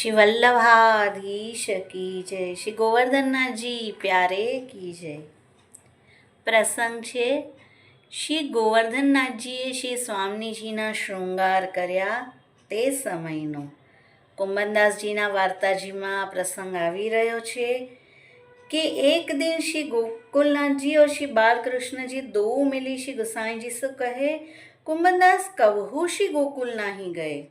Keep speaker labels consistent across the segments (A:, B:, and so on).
A: શ્રી વલ્લભાધીશ કી જય. શ્રી ગોવર્ધનનાથજી, પ્યારે કી જય. પ્રસંગ છે, શ્રી ગોવર્ધનનાથજીએ શ્રી સ્વામીજીના શૃંગાર કર્યા તે સમયનો. કુંભનદાસજીના વાર્તાજીમાં પ્રસંગ આવી રહ્યો છે કે એક દિન શ્રી ગોકુલનાથજી ઓર શ્રી બાલકૃષ્ણજી દો મિલી શ્રી ગુસાઈજી શું કહે? કુંભનદાસ કબહુ શ્રી ગોકુલ નહીં ગયે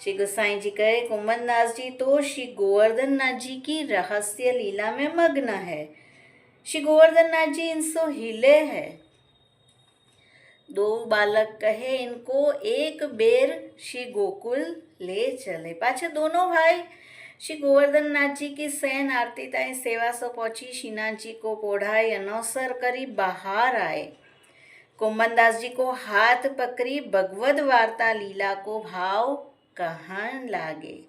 A: श्री गोसाई जी कहे कुमनदास जी तो श्री गोवर्धन नाथ जी की रहस्य लीला में मग्न है। श्री गोवर्धन नाथ जी इनसो हिले है। दो बालक कहे, इनको एक बेर श्री गोकुल ले चले। पाछे दोनों भाई, श्री गोवर्धन नाथ जी की જી आरती सेवा सो पहुँची સેવા जी को શ્રીનાથજી अनौसर करी बाहर आए। कुमन दास जी को हाथ पकड़ी भगवद वार्ता लीला को भाव कहन लागे।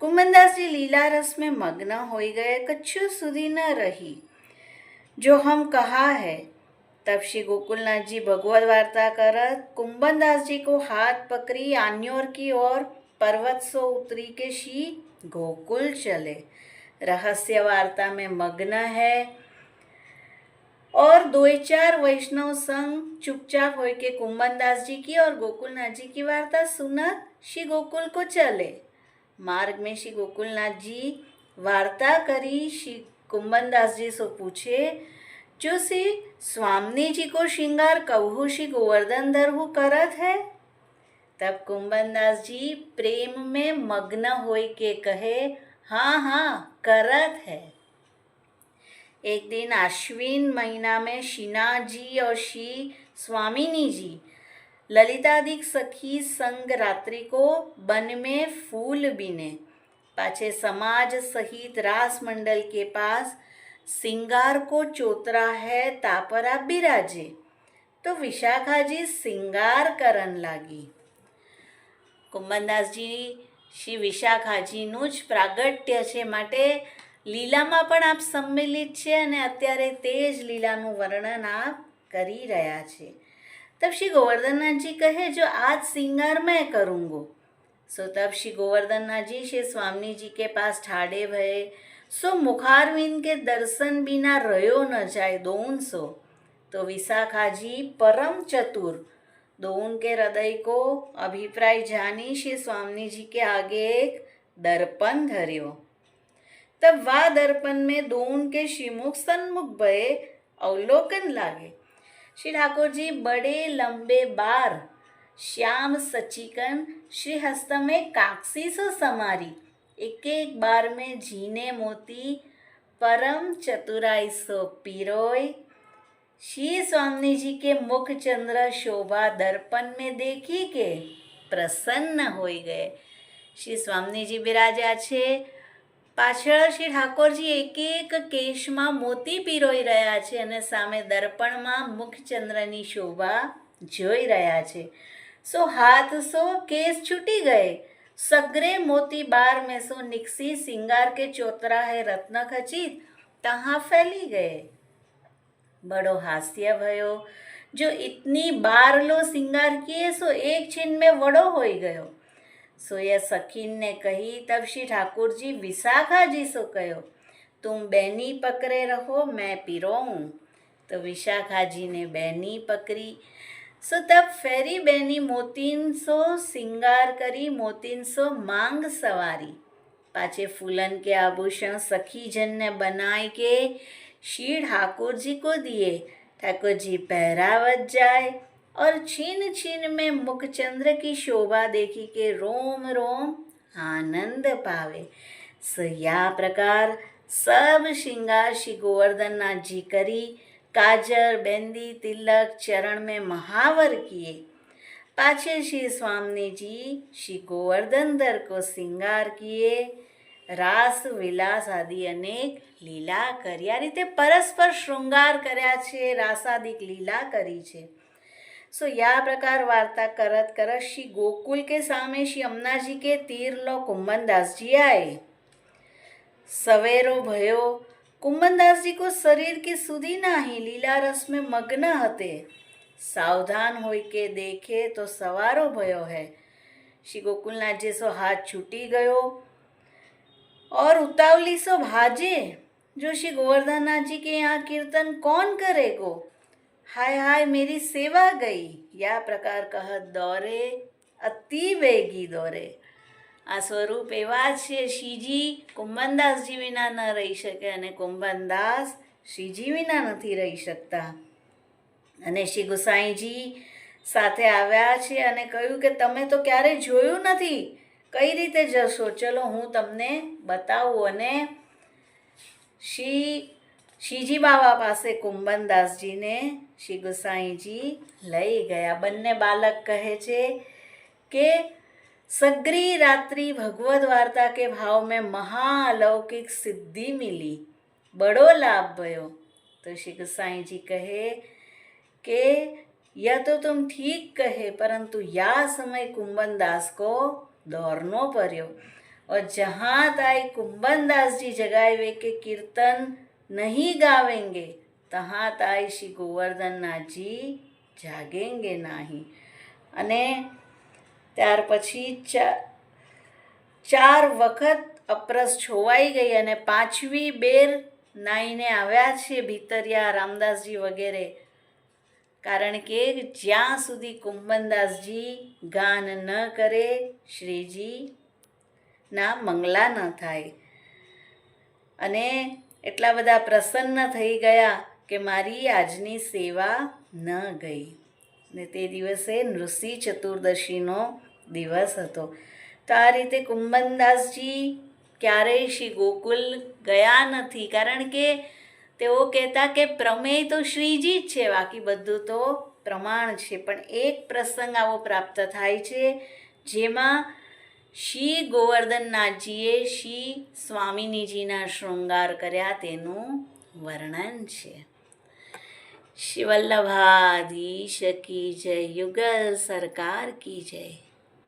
A: कुंभनदास जी लीला रस में मग्न हो गए कच्छु सुधी न रही। जो हम कहा है, तब श्री गोकुलनाथ जी भगवत वार्ता करत, कुंभनदास जी को हाथ पकड़ी आन्योर की ओर, पर्वत सो उतरी के श्री गोकुल चले। रहस्य वार्ता में मग्न है। और दो चार वैष्णव संग चुपचाप हो के कुंभनदास जी की और गोकुलनाथ जी की वार्ता सुनत श्री गोकुल को चले। मार्ग में श्री गोकुलनाथ जी वार्ता करी, श्री कुंभनदास जी से पूछे, जो श्री स्वामी जी को श्रृंगार कबहू श्री गोवर्धन धरहु करत है? तब कुंभनदास जी प्रेम में मग्न होई के कहे हाँ हाँ करत है। एक दिन आश्विन महीना में शीना जी और श्री स्वामिनी जी ललितादिक सखी संग रात्रि को वन में फूल बीने पाछे समाज सहित रास मंडल के पास सिंगार को चोतरा है तापरा बिराजे तो विशाखा जी सिंगार करन लागी કુંભનદાસજી શ્રી વિશાખાજીનું જ પ્રાગટ્ય છે માટે લીલામાં પણ આપ સંમિલિત છે અને અત્યારે તે જ લીલાનું વર્ણન આપ કરી રહ્યા છે तब श्री गोवर्धन जी कहे, जो आज सिंगार मैं करूँगो। सो तब श्री गोवर्धन जी, श्री स्वामी जी के पास ठाड़े भये। सो मुखारविंद के दर्शन बिना रयो न जाए दोन सो। तो विशाखा जी परम चतुर, दोन के हृदय को अभिप्राय जानी श्री स्वामी जी के आगे एक दर्पण धरियो। तब वा दर्पण में दोन के श्रीमुख सन्मुख भये अवलोकन लागे। શ્રી ઠાકોરજી, બડે લંબે બાર. શ્યામ સચિકન, શ્રી હસ્તમે કાક્ષીસ સમારી. એક એક બાર મેં જીને મોતી, પરમ ચતુરાઈ સો પીરોય. શ્રી સ્વામીજી કે મુખચંદ્ર શોભા દર્પણ મેં દેખી કે પ્રસન્ન હોઈ ગયે. શ્રી સ્વામીજી બિરાજ્યા છે. પાછળ શ્રી ઠાકોરજી એક એક કેશમાં મોતી પીરોઈ રહ્યા છે અને સામે દર્પણમાં મુખચંદ્રની શોભા જોઈ રહ્યા છે. સો હાથ સો કેસ છૂટી ગયે. સગરે મોતી બાર મેં સો નિકસી સિંગાર કે ચોતરા હે રત્ન ખચિત, તહાં ફેલી ગયે. બડો હાસ્ય ભયો. જો ઇતની બાર લો સિંગાર કીએ, સો એક છીન મેં વડો હોઈ ગયો. सोया सखीन ने कही तब श्री ठाकुर जी विशाखा जी सो कहो तुम बहनी पकड़े रहो मैं पीरो हूँ तो विशाखा जी ने बहनी पकड़ी सो तब फेरी बहनी मोतीन सो सिंगार करी मोतीन सो मांग सवारी पाचे फूलन के आभूषण सखी जन ने बनाए के श्री ठाकुर जी को दिए ठाकुर जी पहरावत जाए और छीन छीन में मुखचंद्र की शोभा देखी के रोम रोम आनंद पावे सो या प्रकार सब श्रृंगार श्री गोवर्धन नाथ जी करी काजर बेंदी तिलक चरण में महावर किए पाछे श्री स्वामी जी श्री गोवर्धन दर को श्रृंगार किए રાસ વિલાસ આદિ અનેક લીલા કરી આ રીતે પરસ્પર શૃંગાર કર્યા છે રાસાદિક લીલા કરી છે सो या प्रकार वार्ता करत करत श्री गोकुल के सामने श्री अमना जी के तीर लो कुंभनदास जी आए सवेरो भयो कुंभनदास जी को शरीर की सुधी नाही लीला रस में मग्न हते सावधान होई के देखे तो सवारो भयो है શ્રી ગોકુલનાથજી સો હાથ છૂટી ગયો और उतावली सो भाजे जो श्री गोवर्धननाथ जी के यहाँ कीर्तन कौन करेगो हाय हाय मेरी सेवा गई या प्रकार कहत દોરે અતિ વેગી દોરે આ સ્વરૂપ એવા છે શ્રીજી કુંભનદાસજી વિના ન રહી શકે અને કુંભનદાસ શ્રીજી વિના નથી રહી શકતા અને શ્રી ગુસાઈજી સાથે આવ્યા છે અને કહ્યું કે તમે તો ક્યારેય જોયું નથી કઈ રીતે જશો ચલો હું તમને બતાવું અને શ્રી શ્રીજી બાબા પાસે કુંભનદાસજીને શ્રી ગુસાઈજી લઈ ગયા બંને બાલક કહે છે કે સગ્રી રાત્રિ ભગવદ વાર્તા કે ભાવ મેં મહાલૌકિક સિદ્ધિ મિલી બડો લાભ ભયો તો શ્રી ગુસાઈજી કહે कि यह तो तुम ठीक कहे परंतु या समय कुंभन दास को दौड़नो पड़ो और जहाँ ताई कुंभन दास जी जगाए के कीर्तन नहीं गावेंगे તહા તાય શ્રી ગોવર્ધનનાથજી જાગેંગે નહીં. અને ત્યાર પછી ચાર વખત અપ્રસ છોવાઈ ગઈ અને પાંચવી બેર નાઈને આવ્યા છે ભીતરિયા, રામદાસજી વગેરે. કારણ કે જ્યાં સુધી કુંભનદાસજી ગાન ન કરે શ્રીજી ના મંગલા ન થાય. અને એટલા બધા પ્રસન્ન થઈ ગયા. કે મારી આજની સેવા ન ગઈ. ને તે દિવસે નૃસિંહ ચતુર્દશીનો દિવસ હતો. તો આ રીતે કુંભનદાસજી ક્યારેય શ્રી ગોકુલ ગયા નથી. કારણ કે તેઓ કહેતા કે પ્રમેય તો શ્રીજી જ છે, બાકી બધું તો પ્રમાણ છે. પણ એક પ્રસંગ આવો પ્રાપ્ત થાય છે, જેમાં શ્રી ગોવર્ધનનાથજીએ શ્રી સ્વામિનીજીના શૃંગાર કર્યા તેનું વર્ણન છે. શિવલ્લભાધીશ કી જય યુગલ સરકાર કી જય